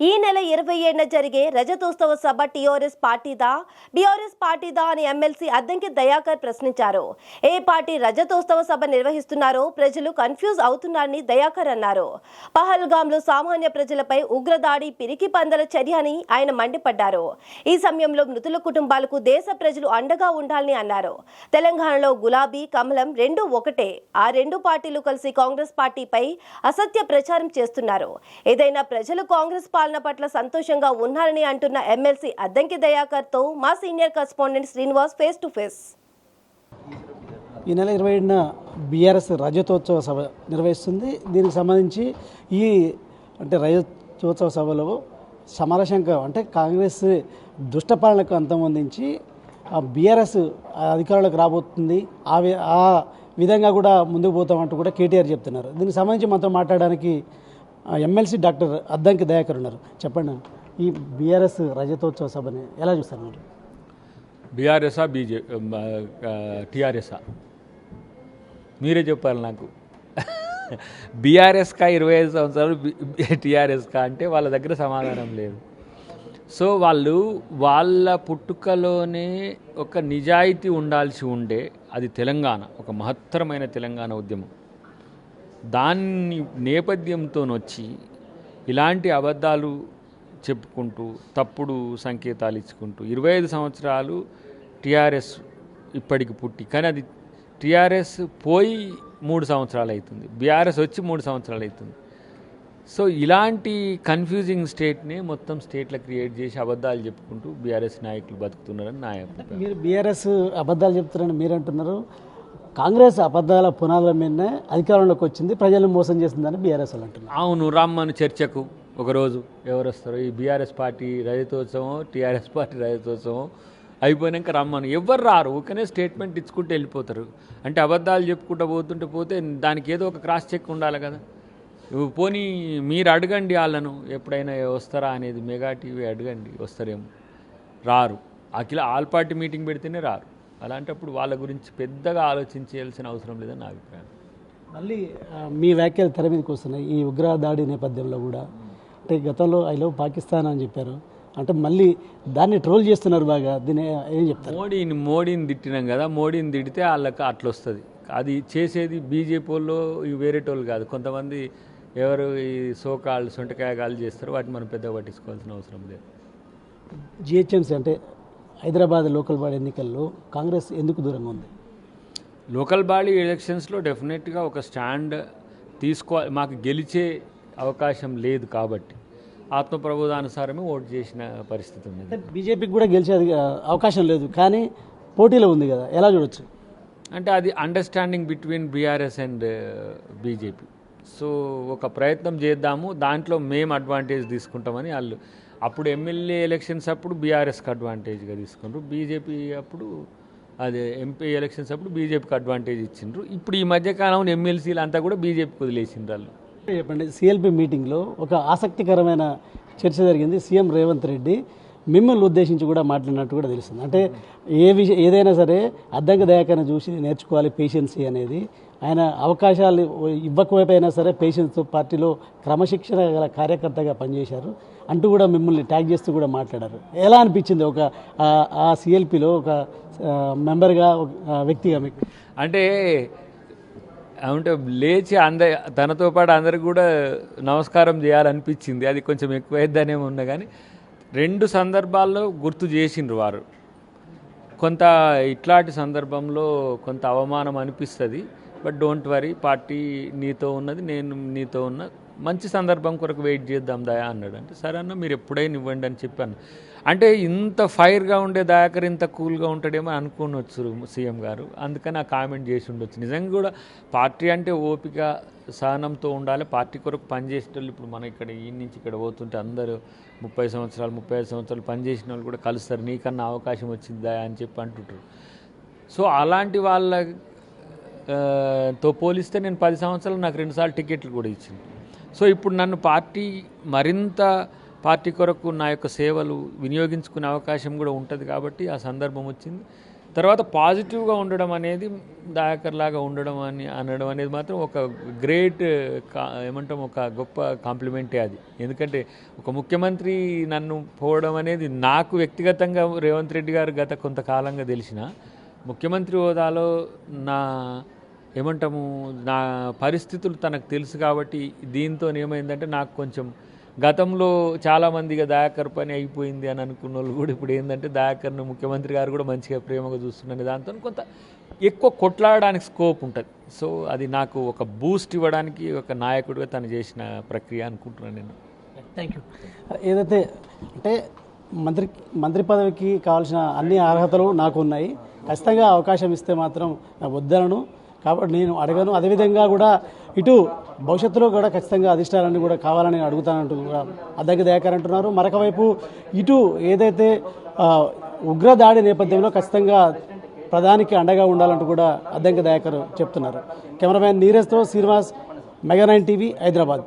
ఈ నెల ఇరవై ఏడున జరిగే రజతోత్సవ సభ టీఆర్ఎస్ పార్టీదా? బీఆర్ఎస్ పార్టీదా అని ఎమ్మెల్సీ అద్దంకి దయాకర్ ప్రశ్నించారు. ఏ పార్టీ రజతోత్సవ సభ నిర్వహిస్తున్నారో ప్రజలు కన్ఫ్యూజ్ అవుతున్నారని దయాకర్ అన్నారు. పహల్గాంలో సామాన్య ప్రజలపై ఉగ్రదాడి పిరికి పందల చర్య అని ఆయన మండిపడ్డారు. ఈ సమయంలో మృతుల కుటుంబాలకు దేశ ప్రజలు అండగా ఉండాలని అన్నారు. తెలంగాణలో గులాబీ కమలం రెండు ఒకటే. ఆ రెండు పార్టీలు కలిసి కాంగ్రెస్ పార్టీపై అసత్య ప్రచారం చేస్తున్నారు. ఏదైనా ప్రజలు కాంగ్రెస్ పార్టీ పాలన పట్ల సంతోషంగా ఉన్నారని అంటున్న ఎమ్మెల్సీ అద్దంకి దయాకర్తో మా senior correspondent Srinivas face to face. ఈ నెల ఇరవై ఏడున బీఆర్ఎస్ రజతోత్సవ సభ నిర్వహిస్తుంది. దీనికి సంబంధించి ఈ అంటే రజతోత్సవ సభలో సమరశంక అంటే కాంగ్రెస్ దుష్టపాలనకు అంతమొందించి ఆ బీఆర్ఎస్ అధికారులకు రాబోతుంది. ఆ వి- ఆ విధంగా కూడా ముందుకు పోతామంటూ కూడా కేటీఆర్ చెప్తున్నారు. దీనికి సంబంధించి మనతో మాట్లాడడానికి ఎమ్మెల్సీ డాక్టర్ అద్దంకి దయాకర్ ఉన్నారు. చెప్పండి. ఈ బీఆర్ఎస్ రజతోత్సవ సభని ఎలా చూస్తారు మీరు? బీఆర్ఎస్ఆ బీజే టీఆర్ఎస్ఆ. మీరే చెప్పాలి నాకు. బీఆర్ఎస్కా ఇరవై ఐదు సంవత్సరాలు టీఆర్ఎస్కా అంటే వాళ్ళ దగ్గర సమాధానం లేదు. సో వాళ్ళు వాళ్ళ పుట్టుకలోనే ఒక నిజాయితీ ఉండాల్సి ఉండే అది తెలంగాణ ఒక మహత్తరమైన తెలంగాణ ఉద్యమం. దాన్ని నేపథ్యంతో వచ్చి ఇలాంటి అబద్ధాలు చెప్పుకుంటూ తప్పుడు సంకేతాలు ఇచ్చుకుంటూ ఇరవై ఐదు సంవత్సరాలు టీఆర్ఎస్ ఇప్పటికి పుట్టి కానీ అది టీఆర్ఎస్ పోయి మూడు సంవత్సరాలు అవుతుంది బీఆర్ఎస్ వచ్చి మూడు సంవత్సరాలు అవుతుంది సో ఇలాంటి కన్ఫ్యూజింగ్ స్టేట్ని మొత్తం స్టేట్లో క్రియేట్ చేసి అబద్ధాలు చెప్పుకుంటూ బీఆర్ఎస్ నాయకులు బతుకుతున్నారని నా మీరు బీఆర్ఎస్ అబద్ధాలు చెప్తున్నారని మీరు అంటున్నారు కాంగ్రెస్ అబద్ధాల పునాదుల మీదనే అధికారంలోకి వచ్చింది ప్రజలను మోసం చేస్తుందని బీఆర్ఎస్ వాళ్ళు అంటున్నారు. అవును రమ్మను చర్చకు ఒకరోజు. ఎవరు వస్తారు? ఈ బీఆర్ఎస్ పార్టీ రజతోత్సవం టీఆర్ఎస్ పార్టీ రజతోత్సవం అయిపోయినాక రమ్మను. ఎవరు రారు ఊకనే స్టేట్మెంట్ ఇచ్చుకుంటూ వెళ్ళిపోతారు. అంటే అబద్ధాలు చెప్పుకుంటూ పోతుంటే పోతే దానికి ఏదో ఒక క్రాస్ చెక్ ఉండాలి కదా. నువ్వు పోనీ మీరు అడగండి వాళ్ళను ఎప్పుడైనా వస్తారా అనేది మెగా టీవీ అడగండి వస్తారేమో. రారు. అఖిల ఆల్ పార్టీ మీటింగ్ పెడితేనే రారు. అలాంటప్పుడు వాళ్ళ గురించి పెద్దగా ఆలోచించాల్సిన అవసరం లేదని నా అభిప్రాయం. మళ్ళీ మీ వ్యాఖ్యలు తెర మీదకి వస్తున్నాయి. ఈ ఉగ్ర దాడి నేపథ్యంలో కూడా. అంటే గతంలో ఐ లవ్ పాకిస్తాన్ అని చెప్పారు. అంటే మళ్ళీ దాన్ని ట్రోల్ చేస్తున్నారు బాగా. దీన్ని ఏం చెప్తారు? మోడీని మోడీని తిట్టినాం కదా. మోడీని తిడితే వాళ్ళకి అట్లా వస్తుంది అది చేసేది బీజేపీ వాళ్ళు ఇవి వేరేటోళ్ళు కాదు. కొంతమంది ఎవరు ఈ సోకాళ్ళు సొంటకాయగాళ్ళు చేస్తారు వాటిని మనం పెద్దగా పట్టించుకోవాల్సిన అవసరం లేదు. జిహెచ్ఎంసీ అంటే హైదరాబాద్ లోకల్ బాడీ ఎన్నికల్లో కాంగ్రెస్ ఎందుకు దూరంగా ఉంది? లోకల్ బాడీ ఎలక్షన్స్లో డెఫినెట్గా ఒక స్టాండ్ తీసుకో మాకు గెలిచే అవకాశం లేదు కాబట్టి ఆత్మప్రబోధానుసారమే ఓటు చేసిన పరిస్థితి ఉంది. బీజేపీకి కూడా గెలిచే అవకాశం లేదు. కానీ పోటీలో ఉంది కదా ఎలా చూడొచ్చు? అంటే అది understanding between BRS and BJP so ఒక ప్రయత్నం చేద్దాము దాంట్లో మేము అడ్వాంటేజ్ తీసుకుంటామని వాళ్ళు అప్పుడు ఎమ్మెల్యే ఎలక్షన్స్ అప్పుడు బీఆర్ఎస్కి అడ్వాంటేజ్గా తీసుకున్నారు. బీజేపీ అప్పుడు అదే ఎంపీ ఎలక్షన్స్ అప్పుడు బీజేపీకి అడ్వాంటేజ్ ఇచ్చిండ్రు. ఇప్పుడు ఈ మధ్యకాలంలో ఎమ్మెల్సీలు అంతా కూడా బీజేపీకి వదిలేసిండ్రు వాళ్ళు. చెప్పండి సిఎల్పి మీటింగ్లో ఒక ఆసక్తికరమైన చర్చ జరిగింది. సీఎం రేవంత్ రెడ్డి. మిమ్మల్ని ఉద్దేశించి కూడా మాట్లాడినట్టు కూడా తెలుస్తుంది. అంటే ఏ విషయం ఏదైనా సరే అద్దంక దయాకరణ చూసి నేర్చుకోవాలి పేషెన్సీ అనేది. ఆయన అవకాశాలు ఇవ్వకపోయినా సరే పేషెన్స్తో పార్టీలో క్రమశిక్షణ గల కార్యకర్తగా పనిచేశారు. అంటూ కూడా మిమ్మల్ని ట్యాగ్ చేస్తూ కూడా మాట్లాడారు. ఎలా అనిపించింది ఒక ఆ- సిఎల్పిలో ఒక మెంబర్గా ఒక వ్యక్తిగా మీకు? అంటే అంటే లేచి అంద తనతో పాటు అందరికి కూడా నమస్కారం చేయాలనిపించింది. అది కొంచెం ఎక్కువైద్దనేమో ఉన్నా కానీ రెండు సందర్భాల్లో గుర్తు చేసిండ్రు వారు. కొంత ఇట్లాంటి సందర్భంలో కొంత అవమానం అనిపిస్తుంది బట్ డోంట్ వరీ పార్టీ నీతో ఉన్నది నేను నీతో ఉన్న మంచి సందర్భం కొరకు వెయిట్ చేద్దాం దయా అన్నాడు. అంటే సరే అన్న మీరు ఎప్పుడైనా ఇవ్వండి అని చెప్పాను అంటే ఇంత ఫైర్గా ఉండే దయాకర్ ఇంత కూల్గా ఉంటాడేమో అనుకోనొచ్చు సీఎం గారు. అందుకని ఆ కామెంట్ చేసి ఉండొచ్చు. నిజంగా కూడా పార్టీ అంటే ఓపిక సహనంతో ఉండాలి. పార్టీ కొరకు పనిచేసేటోళ్ళు ఇప్పుడు మనం ఇక్కడ ఈ నుంచి ఇక్కడ పోతుంటే అందరూ ముప్పై సంవత్సరాలు ముప్పై ఐదు సంవత్సరాలు పనిచేసిన వాళ్ళు కూడా కలుస్తారు. నీకన్నా అవకాశం వచ్చిందా అని చెప్పి అంటుంటారు. సో అలాంటి వాళ్ళ తో పోలిస్తే నేను పది సంవత్సరాలు నాకు రెండుసార్లు టికెట్లు కూడా ఇచ్చింది. సో ఇప్పుడు నన్ను పార్టీ మరింత పార్టీ కొరకు నా యొక్క సేవలు వినియోగించుకునే అవకాశం కూడా ఉంటుంది కాబట్టి ఆ సందర్భం వచ్చింది. తర్వాత పాజిటివ్గా ఉండడం అనేది దయాకర్ లాగా ఉండడం అని అనడం అనేది మాత్రం ఒక గ్రేట్ కా- ఏమంటాం ఒక గొప్ప కాంప్లిమెంటే అది. ఎందుకంటే ఒక ముఖ్యమంత్రి నన్ను పోవడం అనేది నాకు వ్యక్తిగతంగా రేవంత్ రెడ్డి గారు గత కొంతకాలంగా తెలిసిన ముఖ్యమంత్రి హోదాలో నా ఏమంటాము నా పరిస్థితులు తనకు తెలుసు కాబట్టి దీంతో ఏమైందంటే నాకు కొంచెం గతంలో చాలామందిగా దయాకర్ పని అయిపోయింది అని అనుకున్న వాళ్ళు కూడా ఇప్పుడు ఏంటంటే దయాకర్ను ముఖ్యమంత్రి గారు కూడా మంచిగా ప్రేమగా చూస్తున్నారు. దాంతో కొంత ఎక్కువ కొట్లాడడానికి స్కోప్ ఉంటుంది. సో అది నాకు ఒక బూస్ట్ ఇవ్వడానికి ఒక నాయకుడిగా తను చేసిన ప్రక్రియ అనుకుంటున్నాను నేను. థ్యాంక్ యూ ఏదైతే అంటే మంత్రి మంత్రి పదవికి కావాల్సిన అన్ని అర్హతలు నాకు ఉన్నాయి. ఖచ్చితంగా అవకాశం ఇస్తే మాత్రం వద్దనను కాబట్టి నేను అడగను. అదేవిధంగా కూడా ఇటు భవిష్యత్తులో కూడా ఖచ్చితంగా అధిష్టానాన్ని కూడా కావాలని అడుగుతానంటూ కూడా అద్దెకి దయాకర్ అంటున్నారు. మరొక వైపు ఇటు ఏదైతే ఉగ్ర దాడి నేపథ్యంలో ఖచ్చితంగా ప్రధానికి అండగా ఉండాలంటూ కూడా అద్దంకి దయాకర్ చెప్తున్నారు. Cameraman నీరజ్తో Srinivas mega nine TV Hyderabad.